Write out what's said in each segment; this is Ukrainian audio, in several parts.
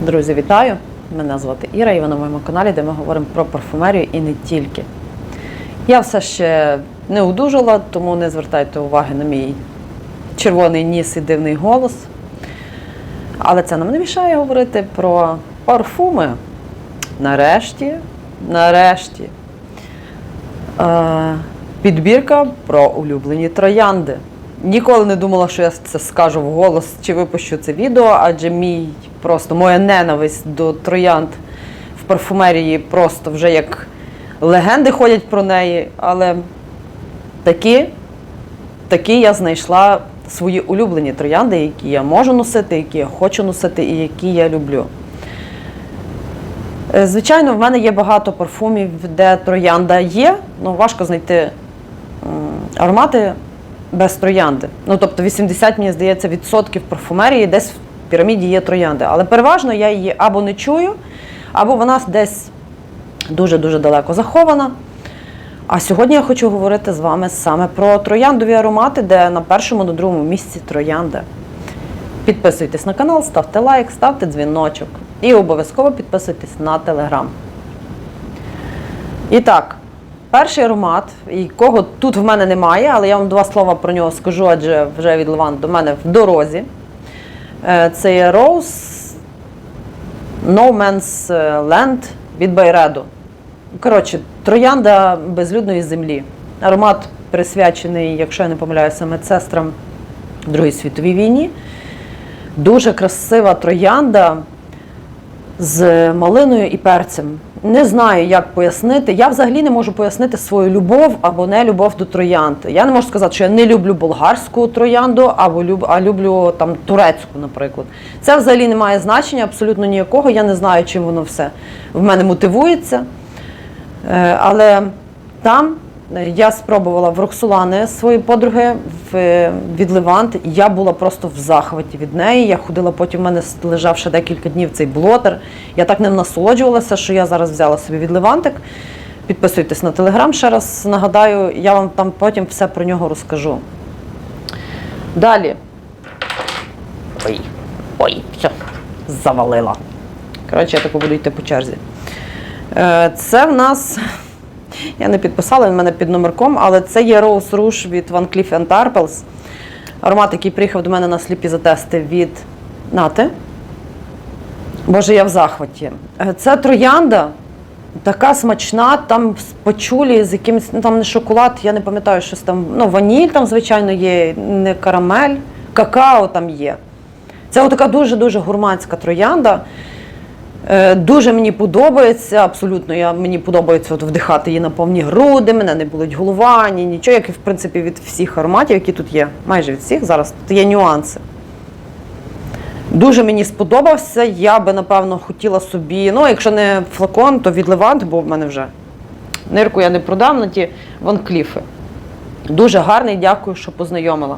Друзі, вітаю! Мене звати Іра, і ви на моєму каналі, де ми говоримо про парфумерію і не тільки. Я все ще не одужала, тому не звертайте уваги на мій червоний ніс і дивний голос. Але це нам не мішає говорити про парфуми. Нарешті, нарешті. Е, підбірка про улюблені троянди. Ніколи не думала, що я це скажу вголос чи випущу це відео, адже мій просто моя ненависть до троянд в парфумерії просто вже як легенди ходять про неї. Але такі, такі я знайшла свої улюблені троянди, які я можу носити, які я хочу носити і які я люблю. Е, Звичайно, в мене є багато парфумів, де троянда є, але важко знайти аромати без троянди. Ну, тобто 80, мені здається, відсотків парфумерії десь в піраміді є троянди. Але переважно я її або не чую, або вона десь дуже-дуже далеко захована. А сьогодні я хочу говорити з вами саме про трояндові аромати, де на першому, на другому місці троянда. Підписуйтесь на канал, ставте лайк, ставте дзвіночок і обов'язково підписуйтесь на телеграм. І так, перший аромат, якого тут в мене немає, але я вам два слова про нього скажу, адже вже від Леван до мене в дорозі. Е, Це є Rose No Man's Land від Байреду. Коротше, троянда безлюдної землі. Аромат присвячений, якщо я не помиляюся, медсестрам Другій світовій війні. Дуже красива троянда з малиною і перцем. Не знаю, як пояснити. Я взагалі не можу пояснити свою любов або не любов до троянд. Я не можу сказати, що я не люблю болгарську троянду, або люб, а люблю там турецьку, наприклад. Це взагалі не має значення абсолютно ніякого. Я не знаю, чим воно все в мене мотивується. Е, Але там я спробувала в Роксолани свої подруги в, від Левант. Я була просто в захваті від неї. Я ходила, потім в мене лежав ще декілька днів цей блотер. Я так ним насолоджувалася, що я зараз взяла собі від Левантик. Підписуйтесь на телеграм, ще раз нагадаю, я вам там потім все про нього розкажу. Далі. Ой, ой, все, завалила. Коротше, я таку буду йти по черзі. Е, Це в нас. Я не підписала, він мене під номерком, але це є Rose Rouge від Van Cleef Arpels. Аромат, який приїхав до мене на сліпі затести від Нати. Боже, я в захваті. Е, Це троянда, така смачна, там з пачулі, з якимось, ну там не шоколад, я не пам'ятаю, щось там. Ну, ваніль там, звичайно, є, не карамель, какао там є. Це така дуже-дуже гурманська троянда. Е, Дуже мені подобається, абсолютно. Я, мені подобається от вдихати її на повні груди, мене не болить голова, ні нічого, як і в принципі від всіх ароматів, які тут є. Майже від всіх. Зараз тут є нюанси. Дуже мені сподобався. Я би, напевно, хотіла собі, ну, якщо не флакон, то від Левант, бо в мене вже нирку я не продам на ті Ван Кліфи. Дуже гарний, дякую, що познайомила.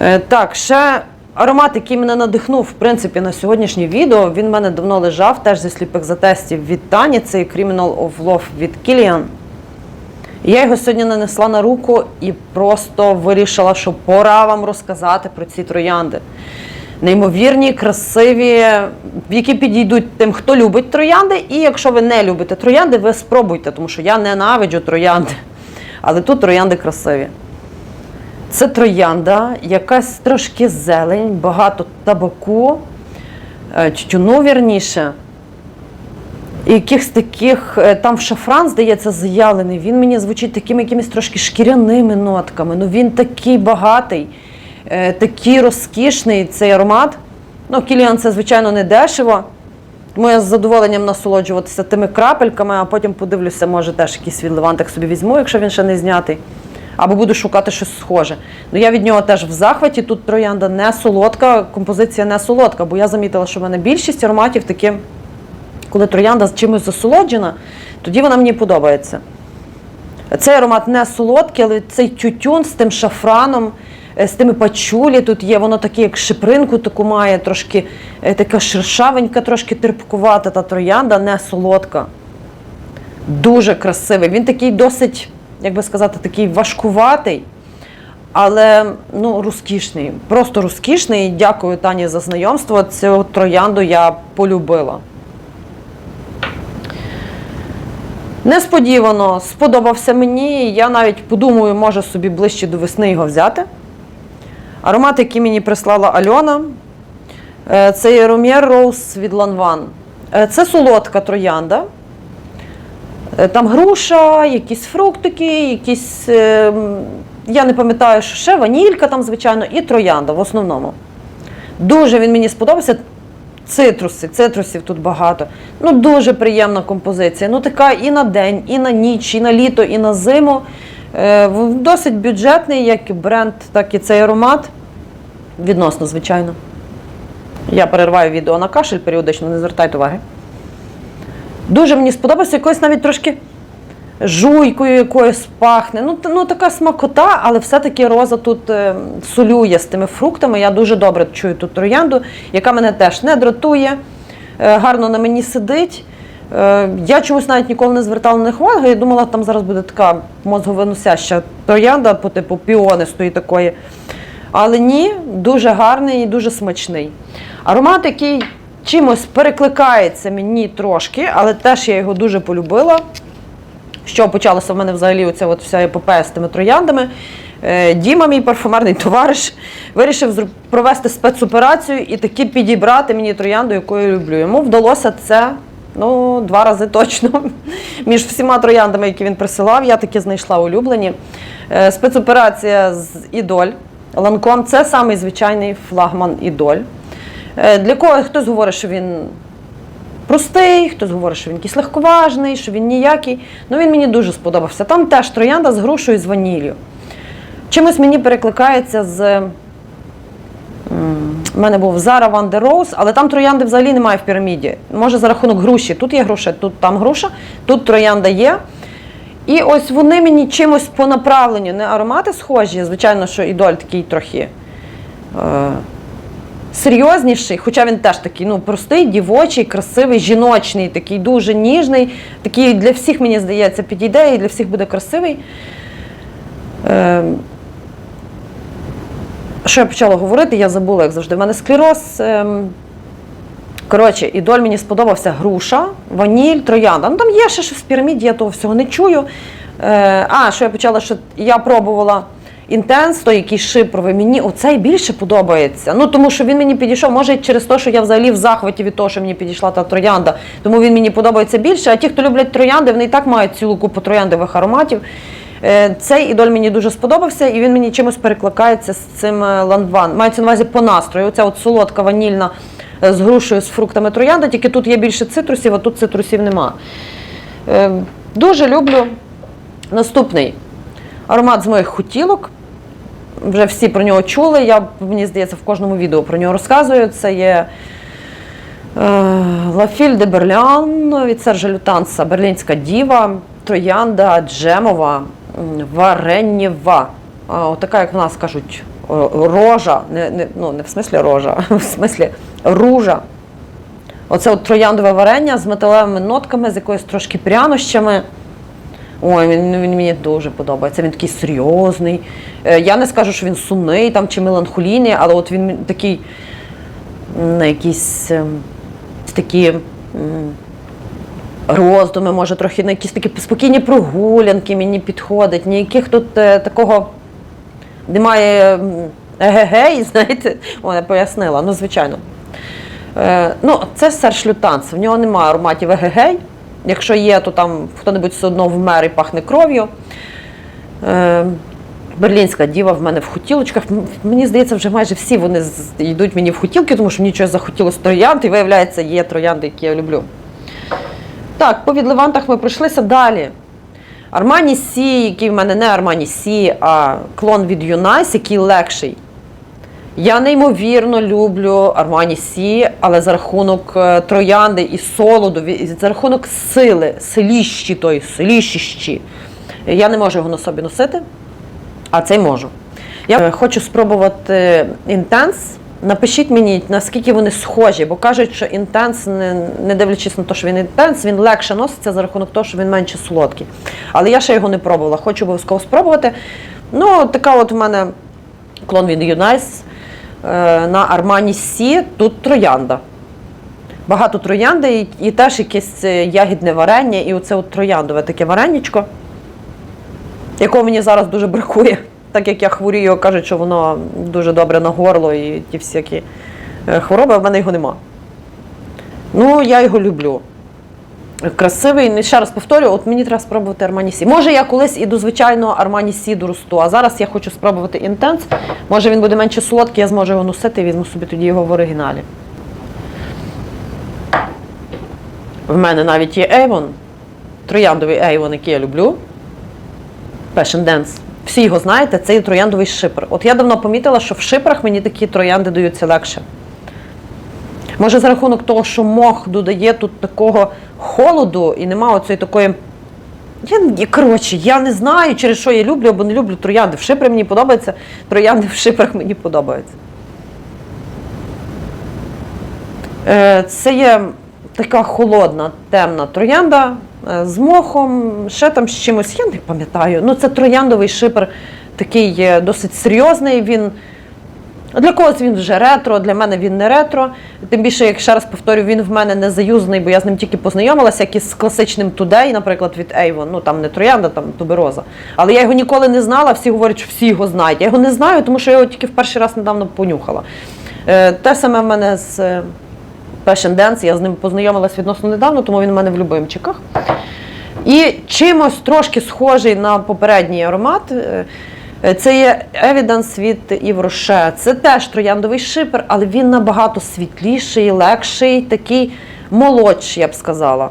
Е, Так, ще аромат, який мене надихнув, в принципі, на сьогоднішнє відео. Він в мене давно лежав, теж зі сліпих затестів від Тані. Це Criminal of Love від Kilian. Я його сьогодні нанесла на руку і просто вирішила, що пора вам розказати про ці троянди. Неймовірні, красиві, які підійдуть тим, хто любить троянди. І якщо ви не любите троянди, ви спробуйте, тому що я ненавиджу троянди. Але тут троянди красиві. Це троянда, якась трошки зелень, багато табаку, е, тютюну вірніше. І якихось таких, е, там шафран, здається, заявлений. Він мені звучить такими якимись трошки шкіряними нотками. Ну він такий багатий, е, такий розкішний цей аромат. Ну, Кіліан це, звичайно, не дешево. Тому я з задоволенням насолоджуватися тими крапельками, а потім подивлюся, може теж якийсь від левантик собі візьму, якщо він ще не знятий. Або буду шукати щось схоже. Ну я від нього теж в захваті. Тут троянда не солодка, композиція не солодка, бо я замітила, що в мене більшість ароматів такі, коли троянда з чимось засолоджена, тоді вона мені подобається. Цей аромат не солодкий, але цей тютюн з тим шафраном, е, з тими пачулі тут є, воно таке, як шипринку таку має, трошки е, така шершавенька, трошки терпкувата та троянда, не солодка. Дуже красивий. Він такий досить, як би сказати, такий важкуватий, але ну, розкішний. Просто розкішний. Дякую Тані за знайомство. Цю троянду я полюбила. Несподівано сподобався мені. Я навіть подумаю, може собі ближче до весни його взяти. Аромат, який мені прислала Альона, е, це є Ромєр Роуз від Ланван. Е, Це солодка троянда. Е, Там груша, якісь фруктики, якісь. е, Я не пам'ятаю, що ще ванілька там, звичайно, і троянда в основному. Дуже він мені сподобався. Цитруси, цитрусів тут багато. Ну, дуже приємна композиція. Ну, така і на день, і на ніч, і на літо, і на зиму. Е, Досить бюджетний, як і бренд, так і цей аромат. Відносно, звичайно. Я перериваю відео на кашель періодично, не звертайте уваги. Дуже мені сподобався, якось навіть трошки жуйкою якоюсь пахне. Ну, ну така смакота, але все-таки роза тут е, солює з тими фруктами. Я дуже добре чую тут троянду, яка мене теж не дратує, е, гарно на мені сидить. Е, Я чомусь навіть ніколи не звертала на них увагу. Я думала, там зараз буде така мозговиносяща троянда по типу піонистої такої. Але ні, дуже гарний і дуже смачний. Аромат, який чимось перекликається мені трошки, але теж я його дуже полюбила. Що почалося в мене взагалі оця от вся епопея з тими трояндами. Е, Діма, мій парфумерний товариш, вирішив провести спецоперацію і таки підібрати мені троянду, яку я люблю. Йому вдалося це ну, два рази точно. Між всіма трояндами, які він присилав, я таки знайшла улюблені. Е, Спецоперація з Ідоль. Ланком це самий звичайний флагман Ідоль. Е, Для кого хтось говорить, що він простий, хтось говорить, що він якийсь легковажний, що він ніякий. Ну він мені дуже сподобався. Там теж троянда з грушею і з ваніллю. Чимось мені перекликається з. У мене був Zara Van der Rose, але там троянди взагалі немає в піраміді. Може за рахунок груші. Тут є груша, тут там груша, тут троянда є. І ось вони мені чимось по направленню, не аромати схожі. Звичайно, що ідоль такий трохи. Е- серйозніший, хоча він теж такий ну, простий, дівочий, красивий, жіночний, такий дуже ніжний, такий для всіх, мені здається, підійде і для всіх буде красивий. Е, що я почала говорити, я забула, як завжди. У мене склероз. ем, Коротше, ідоль мені сподобався груша, ваніль, троянда. Ну там є ще щось в піраміді, я того всього не чую. Е, а, що я почала, що я пробувала інтенс, той який шипровий, мені оцей більше подобається. Ну тому що він мені підійшов, може через те, що я взагалі в захваті від того, що мені підійшла та троянда. Тому він мені подобається більше. А ті, хто люблять троянди, вони і так мають цілу купу трояндових ароматів. Е, Цей ідоль мені дуже сподобався, і він мені чимось перекликається з цим е, ландван. Мається на увазі по настрою. Оця от солодка ванільна е, з грушею, з фруктами троянда, тільки тут є більше цитрусів, а тут цитрусів нема. Дуже люблю. Наступний аромат з моїх хотілок. Вже всі про нього чули. Я, мені здається, в кожному відео про нього розказую. Це є La Fille de Berlian від Сержа Лютанса, Берлінська діва, троянда джемова, варенєва. Отака, як в нас кажуть, рожа. Не, не, ну, не в смислі рожа, а в смислі ружа. Оце от трояндове варення з металевими нотками, з якоюсь трошки прянощами. Ой, він, він мені дуже подобається. Він такий серйозний. Е, Я не скажу, що він сумний там, чи меланхолійний, але от він такий на якісь ем, такі роздуми, може, трохи на якісь такі спокійні прогулянки мені підходить. Ніяких тут е, такого немає егегей, знаєте, я пояснила, ну, звичайно. Е, ну, це Серж Лютанс, в нього немає ароматів егегей. Якщо є, то там хто-небудь все одно вмер і пахне кров'ю. Е, Берлінська діва в мене в хотілочках. Мені здається, вже майже всі вони йдуть мені в хотілки, тому що мені щось захотілося троянд, і виявляється, є троянди, які я люблю. Так, по відливантах ми пройшлися далі. Армані Сі, який в мене не Армані Сі, а клон від Юнайс, який легший. Я неймовірно люблю Армані Сі, але за рахунок е, троянди і солоду, за рахунок сили, селіщі той, селіщищі. Я не можу його на собі носити, а цей можу. Я е, хочу спробувати інтенс. Напишіть мені, наскільки вони схожі, бо кажуть, що інтенс, не, дивлячись на те, що він інтенс, він легше носиться за рахунок того, що він менше солодкий. Але я ще його не пробувала, хочу обов'язково спробувати. Ну, така от у мене клон від Юнайс на Армані Сі. Тут троянда. Багато троянди і, теж якесь е, ягідне варення, і оце от трояндове таке вареничко, якого мені зараз дуже бракує. Так як я хворію, кажуть, що воно дуже добре на горло і ті всякі е, хвороби, а в мене його нема. Ну, я його люблю. Красивий, Ну, ще раз повторюю, от мені треба спробувати Армані Сі. Може, я колись і до звичайного Армані Сі доросту, а зараз я хочу спробувати інтенс. Може він буде менше солодкий, я зможу його носити і візьму собі тоді його в оригіналі. В мене навіть є Avon, трояндовий Avon, який я люблю. Passion Dance. Всі його знаєте, це є трояндовий шипр. От я давно помітила, що в шипрах мені такі троянди даються легше. Може, за рахунок того, що мох додає тут такого холоду і нема оцієї такої. Я, коротше, я не знаю, через що я люблю або не люблю троянди. В шипри мені подобається, троянди в шипрах мені подобаються. Е, Це є така холодна, темна троянда е, з мохом, ще там з чимось, я не пам'ятаю. Ну, це трояндовий шипр, такий е, досить серйозний. Він для когось він вже ретро, для мене він не ретро. Тим більше, як ще раз повторю, він в мене не заюзаний, бо я з ним тільки познайомилася, як із класичним Today, наприклад, від Avon. Ну там не троянда, там тубероза. Але я його ніколи не знала. Всі говорять, що всі його знають. Я його не знаю, тому що я його тільки в перший раз недавно понюхала. Е, те саме в мене з е, Passion Dance, я з ним познайомилась відносно недавно, тому він в мене в любимчиках. І чимось трошки схожий на попередній аромат. Е, Це є Evidence від Rocher. Це теж трояндовий шипер, але він набагато світліший, легший, такий молодший, я б сказала.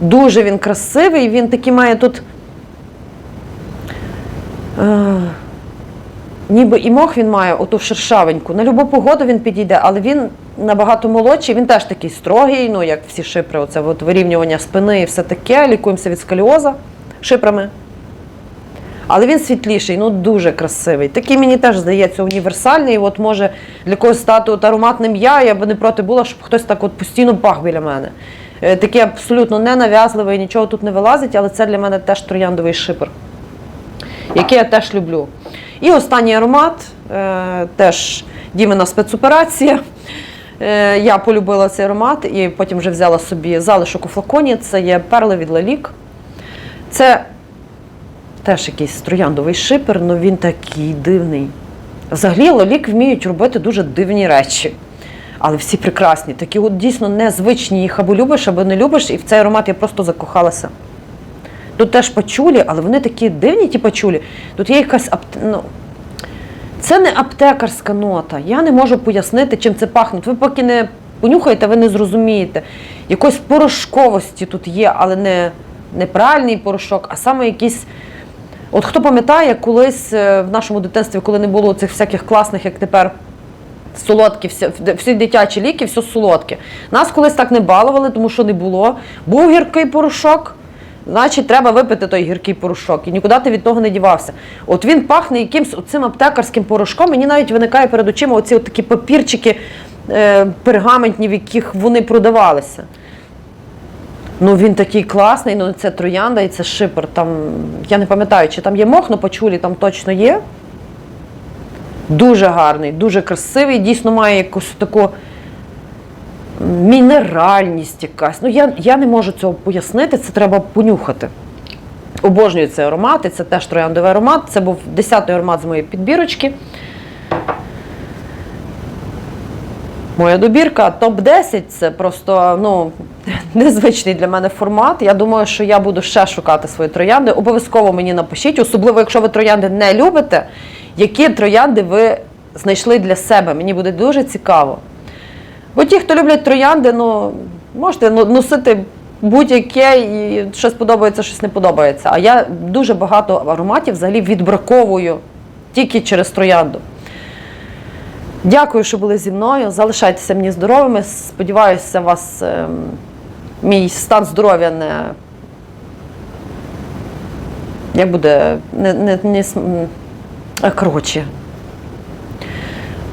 Дуже він красивий, він такий має тут. Е, ніби і мох він має оту шершавеньку. На любу погоду він підійде, але він набагато молодший, він теж такий строгий, ну як всі шипри, оце от вирівнювання спини і все таке. Лікуємося від сколіоза шипрами. Але він світліший, ну дуже красивий. Такий мені теж здається універсальний. От може для когось стати от ароматним я, я би не проти була, щоб хтось так от постійно пах біля мене. Е, Такий абсолютно ненав'язливий, нічого тут не вилазить, але це для мене теж трояндовий шипр, який я теж люблю. І останній аромат, е, теж Дімена спецоперація. Е, Я полюбила цей аромат і потім вже взяла собі залишок у флаконі. Це є перли від Лалік. Це теж якийсь трояндовий шипер, але він такий дивний. Взагалі, Лалік вміють робити дуже дивні речі. Але всі прекрасні, такі от дійсно незвичні. Їх або любиш, або не любиш, і в цей аромат я просто закохалася. Тут теж пачулі, але вони такі дивні, ті пачулі. Тут є якась апт... ну, це не аптекарська нота. Я не можу пояснити, чим це пахне. Ви поки не понюхаєте, ви не зрозумієте. Якоїсь порошковості тут є, але не, не пральний порошок, а саме якийсь. От хто пам'ятає, колись е, в нашому дитинстві, коли не було цих всяких класних, як тепер, солодкі, всі, всі дитячі ліки, все солодке. Нас колись так не балували, тому що не було. Був гіркий порошок, значить треба випити той гіркий порошок. І нікуди ти від того не дівався. От він пахне якимсь оцим аптекарським порошком. Мені навіть виникає перед очима оці от такі папірчики е, пергаментні, в яких вони продавалися. Ну він такий класний, ну це троянда і це шипер. Там, я не пам'ятаю, чи там є мох, але почулі там точно є. Дуже гарний, дуже красивий, дійсно має якусь таку мінеральність якась. Ну, я, я не можу цього пояснити, це треба понюхати. Обожнюю цей аромат, і це теж трояндовий аромат. Це був 10-й аромат з моєї підбірочки. Моя добірка топ-10 це просто ну, незвичний для мене формат. Я думаю, що я буду ще шукати свої троянди. Обов'язково мені напишіть, особливо, якщо ви троянди не любите, які троянди ви знайшли для себе. Мені буде дуже цікаво. Бо ті, хто люблять троянди, ну, можете ну, носити будь-яке, і щось подобається, щось не подобається. А я дуже багато ароматів взагалі відбраковую тільки через троянду. Дякую, що були зі мною. Залишайтеся мені здоровими. Сподіваюся, вас ем, мій стан здоров'я не. Як буде. Не, не, не, е, коротше.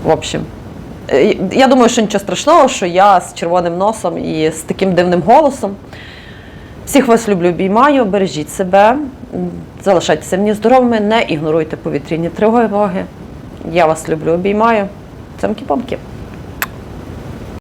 В общем. Е, Я думаю, що нічого страшного, що я з червоним носом і з таким дивним голосом. Всіх вас люблю, обіймаю, бережіть себе, залишайтеся мені здоровими, не ігноруйте повітряні тривоги Я вас люблю, обіймаю. Цямки-памки.